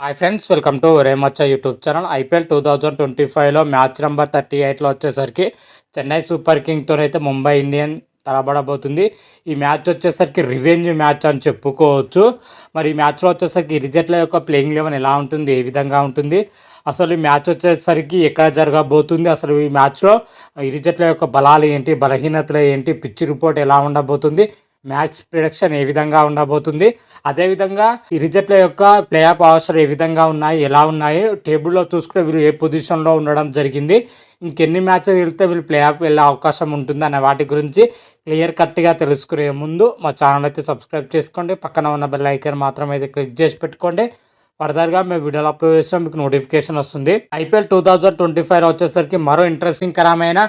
Hi friends welcome to రేమచ్చ YouTube channel IPL two thousand twenty ఫైవ్లో match number thirty ఎయిట్లో వచ్చేసరికి Chennai super కింగ్తోనైతే Mumbai Indian తలబడబోతుంది. ఈ మ్యాచ్ వచ్చేసరికి రివెంజ్ మ్యాచ్ అని చెప్పుకోవచ్చు. మరి ఈ మ్యాచ్లో వచ్చేసరికి ఇరిజెట్ల యొక్క ప్లేయింగ్ లెవెన్ ఎలా ఉంటుంది ఏ విధంగా ఉంటుంది? అసలు ఈ మ్యాచ్ వచ్చేసరికి ఎక్కడ జరగబోతుంది? అసలు ఈ మ్యాచ్లో ఇరిజెట్ల యొక్క బలాలు ఏంటి బలహీనతలు ఏంటి పిచ్చి రిపోర్ట్ ఎలా ఉండబోతుంది? మ్యాచ్ ప్రిడక్షన్ ఏ విధంగా ఉండబోతుంది? అదేవిధంగా ఈ యొక్క ప్లే ఆఫ్ అవసరం ఏ విధంగా ఉన్నాయి? ఎలా ఉన్నాయి? టేబుల్లో చూసుకుంటే వీళ్ళు ఏ పొజిషన్లో ఉండడం జరిగింది? ఇంకెన్ని మ్యాచ్లు వెళ్తే వీళ్ళు ప్లే ఆఫ్ వెళ్ళే అవకాశం ఉంటుంది అనే వాటి గురించి క్లియర్ కట్గా తెలుసుకునే ముందు మా ఛానల్ అయితే సబ్స్క్రైబ్ చేసుకోండి. పక్కన ఉన్న బెల్ ఐకాన్ మాత్రం అయితే క్లిక్ చేసి పెట్టుకోండి. ఫర్దర్గా మేము వీడియోలో అప్లోడ్ చేస్తాం మీకు నోటిఫికేషన్ వస్తుంది. IPL two thousand twenty five వచ్చేసరికి మరో ఇంట్రెస్టింగ్ కరమైన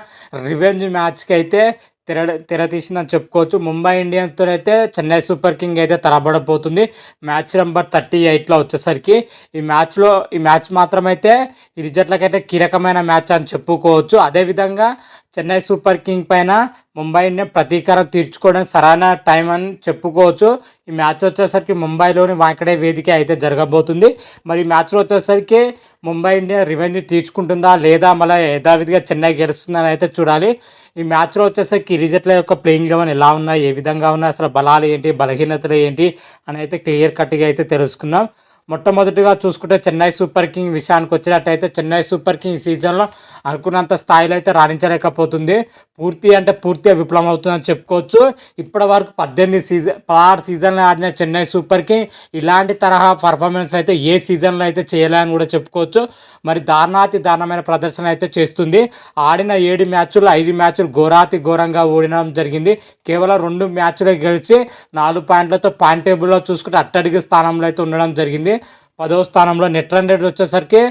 రివెంజ్ మ్యాచ్కి అయితే తెర తెర తీసిందని చెప్పుకోవచ్చు. ముంబై ఇండియన్స్తో అయితే చెన్నై సూపర్ కింగ్ అయితే తరబడబోతుంది. మ్యాచ్ నెంబర్ థర్టీ ఎయిట్లో వచ్చేసరికి ఈ మ్యాచ్లో ఈ మ్యాచ్ మాత్రమైతే ఈ జట్లకైతే కీలకమైన మ్యాచ్ అని చెప్పుకోవచ్చు. అదేవిధంగా చెన్నై సూపర్ కింగ్ పైన ముంబై ఇండియన్ ప్రతీకారం తీర్చుకోవడానికి సరైన టైం అని చెప్పుకోవచ్చు. ఈ మ్యాచ్ వచ్చేసరికి ముంబైలోని వాంకడే వేదిక అయితే జరగబోతుంది. మరి ఈ మ్యాచ్లో వచ్చేసరికి ముంబై ఇండియన్ రివెంజ్ తీర్చుకుంటుందా లేదా మళ్ళీ యథావిధిగా చెన్నై గెలుస్తుందని అయితే చూడాలి. ఈ మ్యాచ్లో వచ్చేసరికి రిజట్ల యొక్క ప్లేయింగ్ లెవెన్ ఎలా ఉన్నాయి? ఏ విధంగా ఉన్నాయి? అసలు బలాలు ఏంటి? బలహీనతలు ఏంటి? అని అయితే క్లియర్ కట్గా అయితే తెలుసుకుందాం. మొట్టమొదటిగా చూసుకుంటే చెన్నై సూపర్ కింగ్ విషయానికి వచ్చినట్టయితే చెన్నై సూపర్ కింగ్ సీజన్లో అనుకున్నంత స్థాయిలో అయితే రాణించలేకపోతుంది. పూర్తి అంటే పూర్తిగా విఫలం అవుతుందని చెప్పుకోవచ్చు. ఇప్పటి వరకు పద్దెనిమిది సీజన్ పదహారు సీజన్లు ఆడిన చెన్నై సూపర్ కింగ్ ఇలాంటి తరహా పర్ఫార్మెన్స్ అయితే ఏ సీజన్లో అయితే చేయలేని కూడా చెప్పుకోవచ్చు. మరి దారుణాతి దారుణమైన ప్రదర్శన అయితే చేస్తుంది. ఆడిన ఏడు మ్యాచ్లు ఐదు మ్యాచ్లు ఘోరాతి ఘోరంగా ఓడినడం జరిగింది. కేవలం రెండు మ్యాచ్లు గెలిచి నాలుగు పాయింట్లతో పాయింట్ టేబుల్లో చూసుకుంటే అట్టడిగి స్థానంలో అయితే ఉండడం జరిగింది. పదవ స్థానంలో నెట్ రన్ రేట్ వచ్చేసరికి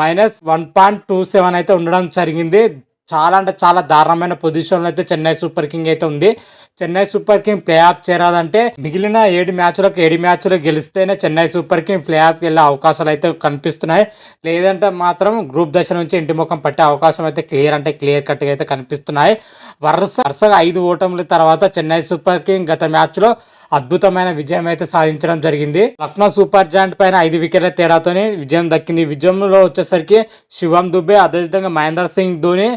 minus one point two seven అయితే ఉండడం జరిగింది. చాలా అంటే చాలా దారుణమైన పొజిషన్లో అయితే చెన్నై సూపర్ కింగ్ అయితే ఉంది. Chennai super king play off చేరాలంటే మిగిలిన ఏడు మ్యాచ్లకు ఏడు మ్యాచ్లు గెలిస్తేనే Chennai super king play off వెళ్ళే అవకాశాలు అయితే కనిపిస్తున్నాయి. లేదంటే మాత్రం గ్రూప్ దశ నుంచి ఇంటి ముఖం పట్టే అవకాశం అయితే క్లియర్ అంటే క్లియర్ కట్గా అయితే కనిపిస్తున్నాయి. వరుస వరుసగా ఐదు ఓటముల తర్వాత చెన్నై సూపర్ కింగ్ గత మ్యాచ్లో అద్భుతమైన విజయం అయితే సాధించడం జరిగింది. లక్నో సూపర్ జాయింట్ పైన ఐదు వికెట్ల తేడాతోనే విజయం దక్కింది. విజయంలో వచ్చేసరికి శివం దుబే అదేవిధంగా మహేందర్ సింగ్ ధోని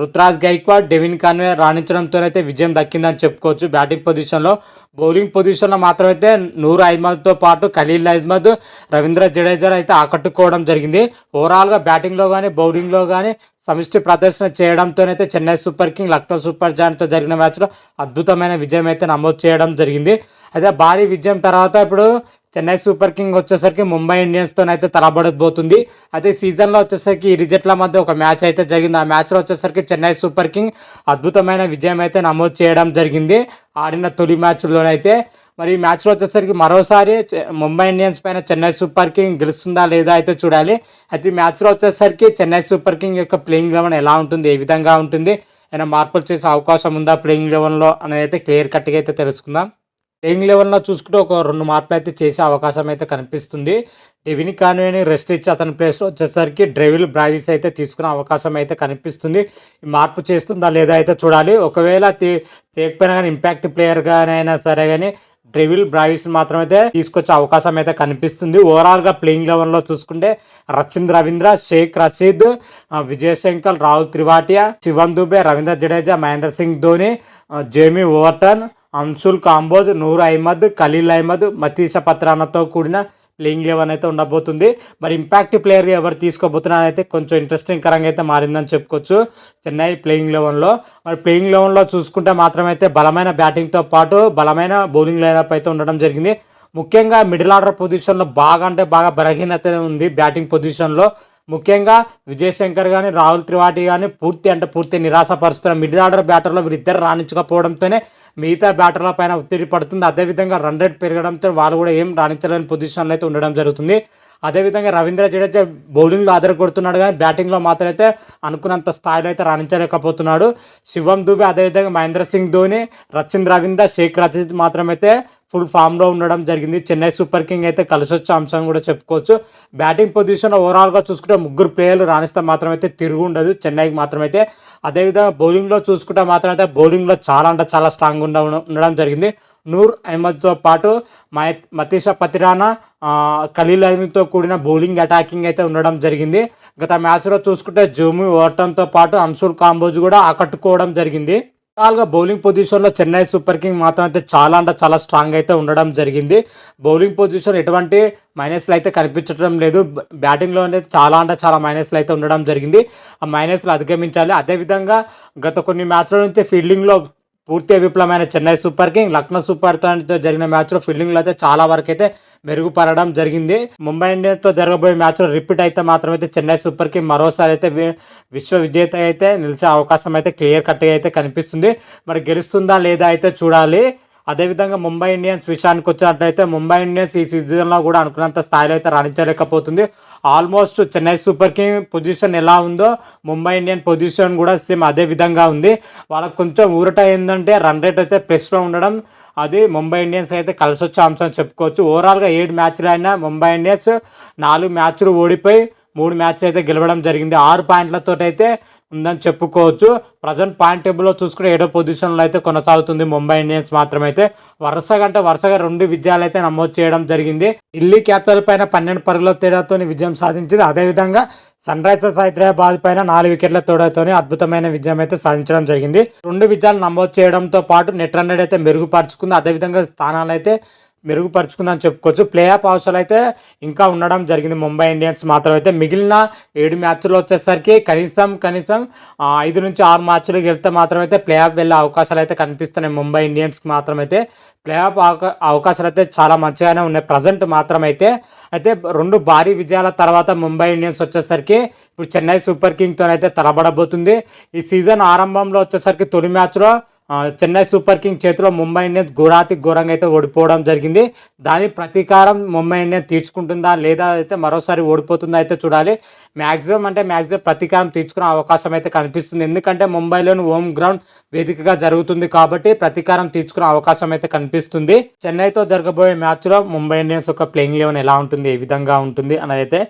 రుత్రాజ్ గైక్వాడ్ డెవిన్ కాన్వే రాణించడంతో అయితే విజయం దక్కిందని చెప్పుకోవచ్చు. బ్యాటింగ్ పొజిషన్లో బౌలింగ్ పొజిషన్లో మాత్రమైతే నూరు అహ్మద్తో పాటు ఖలీల్ అహ్మద్ రవీంద్ర జడేజా అయితే ఆకట్టుకోవడం జరిగింది. ఓవరాల్గా బ్యాటింగ్లో కానీ బౌలింగ్లో కానీ సమిష్టి ప్రదర్శన చేయడంతోనైతే Chennai super king Lucknow super జాయింట్తో జరిగిన మ్యాచ్లో అద్భుతమైన విజయం అయితే నమోదు చేయడం జరిగింది. అయితే భారీ విజయం తర్వాత ఇప్పుడు చెన్నై సూపర్ కింగ్ వచ్చేసరికి ముంబై ఇండియన్స్తో అయితే తలబడబోతుంది. అయితే సీజన్లో వచ్చేసరికి ఈ రిజట్ల మధ్య ఒక మ్యాచ్ అయితే జరిగింది. ఆ మ్యాచ్లో వచ్చేసరికి చెన్నై సూపర్ కింగ్ అద్భుతమైన విజయం అయితే నమోదు చేయడం జరిగింది. ఆడిన తొలి మ్యాచ్లోనైతే మరి ఈ మ్యాచ్లో వచ్చేసరికి మరోసారి ముంబై ఇండియన్స్ పైన చెన్నై సూపర్ కింగ్ గెలుస్తుందా లేదా అయితే చూడాలి. అయితే ఈ మ్యాచ్లో వచ్చేసరికి చెన్నై సూపర్ కింగ్ యొక్క ప్లేయింగ్ లెవెన్ ఎలా ఉంటుంది? ఏ విధంగా ఉంటుంది? ఏమైనా మార్పులు చేసే అవకాశం ఉందా ప్లేయింగ్ లెవెన్లో అనేది అయితే క్లియర్ కట్గా అయితే తెలుసుకుందాం. ప్లేయింగ్ లెవెల్లో చూసుకుంటే ఒక రెండు మార్పులు అయితే చేసే అవకాశం అయితే కనిపిస్తుంది. డెవిని కాన్వేని రెస్ట్ ఇచ్చి అతని ప్లేస్లో వచ్చేసరికి డ్రైవిల్ బ్రావిస్ అయితే తీసుకునే అవకాశం అయితే కనిపిస్తుంది. మార్పు చేస్తుందా లేదా అయితే చూడాలి. ఒకవేళ తేకపోయినా కానీ ఇంపాక్ట్ ప్లేయర్గానైనా సరే కానీ డ్రెవిల్ బ్రావిస్ మాత్రమైతే తీసుకొచ్చే అవకాశం అయితే కనిపిస్తుంది. ఓవరాల్గా ప్లేయింగ్ లెవెన్లో చూసుకుంటే రచింద్ రవీంద్ర షేక్ రషీద్ విజయశంకర్ రాహుల్ త్రివాటియా శివన్ దుబే రవీంద్ర జడేజా మహేంద్ర సింగ్ ధోని జేమీ ఓవర్టన్ అన్సుల్ కాంబోజ్ నూర్ అహ్మద్ ఖలీల్ అహ్మద్ మతీష పత్రానతో కూడిన ప్లేయింగ్ లెవెన్ అయితే ఉండబోతుంది. మరి ఇంపాక్ట్ ప్లేయర్ ఎవరు తీసుకోబోతున్నారు అయితే కొంచెం ఇంట్రెస్టింగ్ కరంగా అయితే మారిందని చెప్పుకోవచ్చు చెన్నై ప్లేయింగ్ లెవెన్లో. మరి ప్లేయింగ్ లెవెన్లో చూసుకుంటే మాత్రమైతే బలమైన బ్యాటింగ్తో పాటు బలమైన బౌలింగ్ లైనప్ అయితే ఉండడం జరిగింది. ముఖ్యంగా మిడిల్ ఆర్డర్ పొజిషన్లో బాగా అంటే బాగా బలహీనత ఉంది బ్యాటింగ్ పొజిషన్లో. ముఖ్యంగా విజయ్ శంకర్ కానీ రాహుల్ త్రివాటి కానీ పూర్తి అంటే పూర్తి నిరాశపరుస్తున్న మిడిల్ ఆర్డర్ బ్యాటర్లో వీరిద్దరు రాణించకపోవడంతోనే మిగతా బ్యాటర్ల పైన ఒత్తిడి పడుతుంది. అదేవిధంగా రన్ రేట్ పెరగడంతో వాళ్ళు కూడా ఏం రాణించలేని పొజిషన్లో అయితే ఉండడం జరుగుతుంది. అదేవిధంగా రవీంద్ర జడేజా బౌలింగ్లో ఆధార కొడుతున్నాడు కానీ బ్యాటింగ్లో మాత్రం అయితే అనుకున్నంత స్థాయిలో అయితే రాణించలేకపోతున్నాడు. శివం దుబే అదేవిధంగా మహేంద్ర సింగ్ ధోని రచిన్ రవీంద్ర షేక్ రచిత్ మాత్రమైతే ఫుల్ ఫామ్లో ఉండడం జరిగింది. చెన్నై సూపర్ కింగ్ అయితే కలిసి వచ్చే అంశం కూడా చెప్పుకోవచ్చు. బ్యాటింగ్ పొజిషన్ ఓవరాల్గా చూసుకుంటే ముగ్గురు ప్లేయర్లు రాణిస్తే మాత్రం అయితే తిరుగు ఉండదు. చెన్నైకి మాత్రమైతే అదేవిధంగా బౌలింగ్లో చూసుకుంటే మాత్రం అయితే బౌలింగ్లో చాలా అంటే చాలా స్ట్రాంగ్ ఉండ ఉండడం జరిగింది. నూర్ అహ్మద్తో పాటు మై మతీష పతిరానా ఖలీల్ అహ్మద్తో కూడిన బౌలింగ్ అటాకింగ్ అయితే ఉండడం జరిగింది. గత మ్యాచ్లో చూసుకుంటే జూమి ఓటంతో పాటు అన్సుల్ కాంబోజ్ కూడా ఆకట్టుకోవడం జరిగింది. ఓవరాల్గా బౌలింగ్ పొజిషన్లో చెన్నై సూపర్ కింగ్ మాత్రం అయితే చాలా అంటే చాలా స్ట్రాంగ్ అయితే ఉండడం జరిగింది. బౌలింగ్ పొజిషన్ ఎటువంటి మైనస్లు అయితే కనిపించడం లేదు. బ్యాటింగ్లో అయితే చాలా అంటే చాలా మైనస్లు అయితే ఉండడం జరిగింది. ఆ మైనస్లు అధిగమించాలి. అదేవిధంగా గత కొన్ని మ్యాచ్ల నుంచి ఫీల్డింగ్లో పూర్తి విప్లవమైన చెన్నై సూపర్ కింగ్ లక్నో సూపర్తో జరిగిన మ్యాచ్లో ఫీల్డింగ్లో అయితే చాలా వరకు అయితే మెరుగుపడడం జరిగింది. ముంబై ఇండియన్స్తో జరగబోయే మ్యాచ్లో రిపీట్ అయితే మాత్రం అయితే చెన్నై సూపర్ కింగ్ మరోసారి అయితే విశ్వ విజేత అయితే నిలిచే అవకాశం అయితే క్లియర్ కట్గా అయితే కనిపిస్తుంది. మరి గెలుస్తుందా లేదా అయితే చూడాలి. అదేవిధంగా ముంబై ఇండియన్స్ విషయానికి వచ్చినట్లయితే ముంబై ఇండియన్స్ ఈ సీజన్లో కూడా అనుకున్నంత స్థాయిలో అయితే రాణించలేకపోతుంది. Almost Chennai super king position ఎలా ఉందో ముంబై ఇండియన్ పొజిషన్ కూడా సేమ్ అదే విధంగా ఉంది. వాళ్ళకి కొంచెం ఊరట ఏంటంటే రన్ రేట్ అయితే ప్లస్లో ఉండడం అది ముంబై ఇండియన్స్ అయితే కలిసి వచ్చే అంశం చెప్పుకోవచ్చు. ఓవరాల్గా ఏడు మ్యాచ్లు అయినా ముంబై ఇండియన్స్ నాలుగు మ్యాచ్లు ఓడిపోయి మూడు మ్యాచ్లు అయితే గెలవడం జరిగింది. ఆరు పాయింట్లతో అయితే ఉందని చెప్పుకోవచ్చు. ప్రజెంట్ పాయింట్ టేబుల్లో చూసుకుని ఏడో పొజిషన్లో అయితే కొనసాగుతుంది ముంబై ఇండియన్స్ మాత్రమైతే. అయితే వరుసగా అంటే వరుసగా రెండు విజయాలు అయితే నమోదు చేయడం జరిగింది. ఢిల్లీ క్యాపిటల్ పైన పన్నెండు పరుగుల తేడాతో విజయం సాధించింది. అదేవిధంగా సన్ రైజర్స్ హైదరాబాద్ పైన నాలుగు వికెట్ల తేడాతోనే అద్భుతమైన విజయం అయితే సాధించడం జరిగింది. రెండు విజయాలు నమోదు చేయడంతో పాటు నెట్ రన్ రేట్ అయితే మెరుగుపరుచుకుంది. అదేవిధంగా స్థానాలు అయితే మెరుగుపరుచుకుందని చెప్పుకోవచ్చు. ప్లే ఆఫ్ అవసరం అయితే ఇంకా ఉండడం జరిగింది. ముంబై ఇండియన్స్ మాత్రం అయితే మిగిలిన ఏడు మ్యాచ్లు వచ్చేసరికి కనీసం కనీసం ఐదు నుంచి ఆరు మ్యాచ్లు గెలిస్తే మాత్రం అయితే ప్లే ఆఫ్ వెళ్ళే అవకాశాలు అయితే కనిపిస్తున్నాయి. ముంబై ఇండియన్స్కి మాత్రం అయితే ప్లే ఆఫ్ అవకాశాలు అయితే చాలా మంచిగానే ఉన్నాయి. ప్రజెంట్ మాత్రం అయితే అయితే రెండు భారీ విజయాల తర్వాత ముంబై ఇండియన్స్ వచ్చేసరికి ఇప్పుడు చెన్నై సూపర్ కింగ్తో అయితే తలబడబోతుంది. ఈ సీజన్ ఆరంభంలో వచ్చేసరికి తొలి మ్యాచ్లో చెన్నై సూపర్ కింగ్ చేతిలో ముంబై ఇండియన్స్ ఘోరాతి ఘోరంగా అయితే ఓడిపోవడం జరిగింది. దాని ప్రతీకారం ముంబై ఇండియన్స్ తీర్చుకుంటుందా లేదా అయితే మరోసారి ఓడిపోతుందా అయితే చూడాలి. మ్యాక్సిమం అంటే మ్యాక్సిమం ప్రతీకారం తీర్చుకునే అవకాశం అయితే కనిపిస్తుంది. ఎందుకంటే ముంబైలోని హోమ్ గ్రౌండ్ వేదికగా జరుగుతుంది కాబట్టి ప్రతీకారం తీర్చుకునే అవకాశం అయితే కనిపిస్తుంది. చెన్నైతో జరగబోయే మ్యాచ్లో ముంబై ఇండియన్స్ యొక్క ప్లేయింగ్ లెవెన్ ఎలా ఉంటుంది ఏ విధంగా ఉంటుంది అనేది అయితే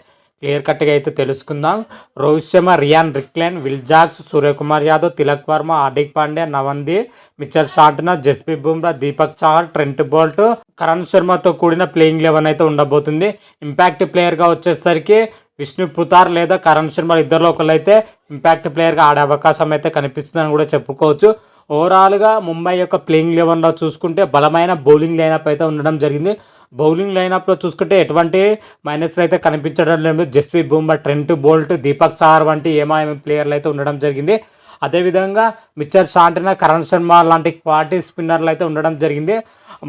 క్లియర్ కట్గా అయితే తెలుసుకుందాం. Rohit Sharma Ryan Rickelton Will Jacks Suryakumar Yadav Tilak Varma Hardik Pandya నవంది Mitchell Santner Jasprit Bumrah Deepak Chahar Trent Boult Karan శర్మతో కూడిన ప్లేయింగ్ లెవెన్ అయితే ఉండబోతుంది. ఇంపాక్ట్ ప్లేయర్గా వచ్చేసరికి విష్ణు పుతార్ లేదా కరణ్ శర్మ ఇద్దరిలో ఒకళ్ళు అయితే ఇంపాక్ట్ ప్లేయర్గా ఆడే అవకాశం అయితే కనిపిస్తుందని కూడా చెప్పుకోవచ్చు. ఓవరాల్గా ముంబై యొక్క ప్లేయింగ్ లెవెన్లో చూసుకుంటే బలమైన బౌలింగ్ లైనప్ అయితే ఉండడం జరిగింది. బౌలింగ్ లైనప్లో చూసుకుంటే ఎటువంటి మైనస్లు అయితే కనిపించడం లేదు. జస్ప్రీత్ బుమ్రా ట్రెంట్ బోల్ట్ దీపక్ చార్ వంటి ఏమాయమ ప్లేయర్లు అయితే ఉండడం జరిగింది. అదేవిధంగా మిచ్చర్ షాంటినా కరణ్ శర్మ లాంటి క్వాలిటీ స్పిన్నర్లు అయితే ఉండడం జరిగింది.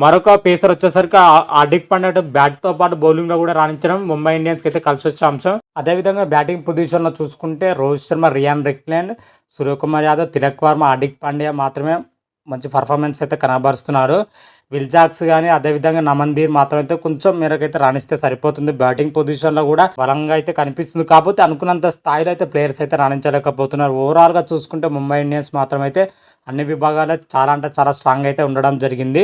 మరొక పేసర్ వచ్చేసరికి అడిక్ హార్దిక్ పాండ్యా బ్యాట్తో పాటు బౌలింగ్లో కూడా రాణించడం ముంబై ఇండియన్స్కి అయితే కలిసి వచ్చే అంశం. అదేవిధంగా బ్యాటింగ్ పొజిషన్లో చూసుకుంటే రోహిత్ శర్మ రియాన్ రిక్లెన్ సూర్యకుమార్ యాదవ్ తిలక్ వర్మ హార్దిక్ పాండ్యా మాత్రమే మంచి పర్ఫార్మెన్స్ అయితే కనబరుస్తున్నారు విల్జాక్స్ కానీ అదేవిధంగా నమందీర్ మాత్రం అయితే కొంచెం మేరకైతే రాణిస్తే సరిపోతుంది. బ్యాటింగ్ పొజిషన్లో కూడా బలంగా అయితే కనిపిస్తుంది. కాకపోతే అనుకున్నంత స్థాయిలో అయితే ప్లేయర్స్ అయితే రాణించలేకపోతున్నారు. ఓవరాల్గా చూసుకుంటే ముంబై ఇండియన్స్ మాత్రం అయితే అన్ని విభాగాల్లో చాలా అంటే చాలా స్ట్రాంగ్ అయితే ఉండడం జరిగింది.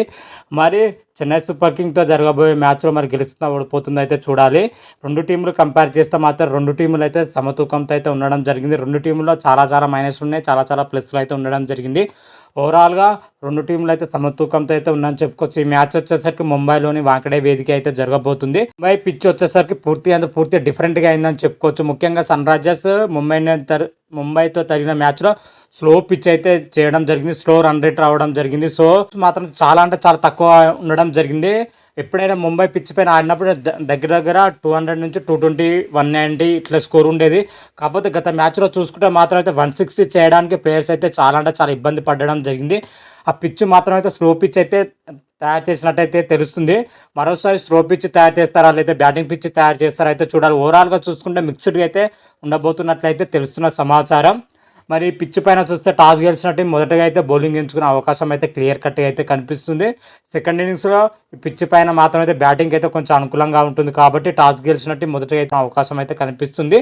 మరి చెన్నై సూపర్ కింగ్తో జరగబోయే మ్యాచ్లో మరి గెలుస్తుందా ఓడిపోతుందో అయితే చూడాలి. రెండు టీంలు కంపేర్ చేస్తే మాత్రం రెండు టీములు అయితే సమతూకంతో అయితే ఉండడం జరిగింది. రెండు టీముల్లో చాలా చాలా మైనస్ ఉన్నాయి. చాలా చాలా ప్లస్లు అయితే ఉండడం జరిగింది. ఓవరాల్గా రెండు టీంలు అయితే సమతూకంతో అయితే ఉందని చెప్పుకోవచ్చు. ఈ మ్యాచ్ వచ్చేసరికి ముంబైలోని వాంకడే వేదిక అయితే జరగబోతుంది. ముంబై పిచ్ వచ్చేసరికి పూర్తి అంత పూర్తి డిఫరెంట్గా అయిందని చెప్పుకోవచ్చు. ముఖ్యంగా సన్ రైజర్స్ ముంబై ముంబైతో తగిన మ్యాచ్లో స్లో పిచ్ అయితే చేయడం జరిగింది. స్లో రన్ రేట్ రావడం జరిగింది. సో మాత్రం చాలా అంటే చాలా తక్కువ ఉండడం జరిగింది. ఎప్పుడైనా ముంబై పిచ్ పైన ఆడినప్పుడు దగ్గర దగ్గర టూ హండ్రెడ్ నుంచి టూ ట్వంటీ వన్ నైంటీ ఇట్లా స్కోర్ ఉండేది. కాకపోతే గత మ్యాచ్లో చూసుకుంటే మాత్రం అయితే వన్ సిక్స్టీ చేయడానికి ప్లేయర్స్ అయితే చాలా అంటే చాలా ఇబ్బంది పడడం జరిగింది. ఆ పిచ్ మాత్రం అయితే స్లో పిచ్ అయితే తయారు చేసినట్టయితే తెలుస్తుంది. మరోసారి స్లో పిచ్ తయారు చేస్తారా లేదా బ్యాటింగ్ పిచ్ తయారు చేస్తారా అయితే చూడాలి. ఓవరాల్గా చూసుకుంటే మిక్స్డ్గా అయితే ఉండబోతున్నట్లయితే తెలుస్తున్న సమాచారం. మరి పిచ్ పైన చూస్తే టాస్ గెలిచినట్టు మొదటగా అయితే బౌలింగ్ ఎంచుకునే అవకాశం అయితే క్లియర్ కట్గా అయితే కనిపిస్తుంది. సెకండ్ ఇన్నింగ్స్లో పిచ్ పైన మాత్రం అయితే బ్యాటింగ్ అయితే కొంచెం అనుకూలంగా ఉంటుంది కాబట్టి టాస్ గెలిచినట్టు మొదటగా అయితే అవకాశం అయితే కనిపిస్తుంది.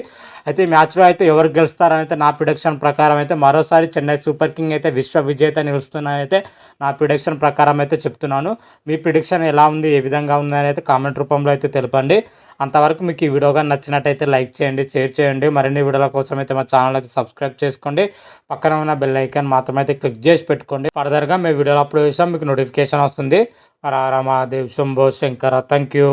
అయితే మ్యాచ్లో అయితే ఎవరు గెలుస్తారని అయితే నా ప్రిడక్షన్ ప్రకారం అయితే మరోసారి చెన్నై సూపర్ కింగ్ అయితే విశ్వ విజేత నిలుస్తున్నాయి అయితే నా ప్రిడిక్షన్ ప్రకారం అయితే చెప్తున్నాను. మీ ప్రిడిక్షన్ ఎలా ఉంది? ఏ విధంగా ఉందని అయితే కామెంట్ రూపంలో అయితే తెలపండి. అంతవరకు మీకు ఈ వీడియో కానీ నచ్చినట్టయితే లైక్ చేయండి షేర్ చేయండి. మరిన్ని వీడియోల కోసం అయితే మా ఛానల్ అయితే సబ్స్క్రైబ్ చేసుకోండి. పక్కన ఉన్న బెల్ ఐకాన్ మాత్రం అయితే క్లిక్ చేసి పెట్టుకోండి. ఫర్దర్గా మేము వీడియోలు అప్లోడ్ చేసాం మీకు నోటిఫికేషన్ వస్తుంది. రామాదేవ్ శంభో శంకర థ్యాంక్ యూ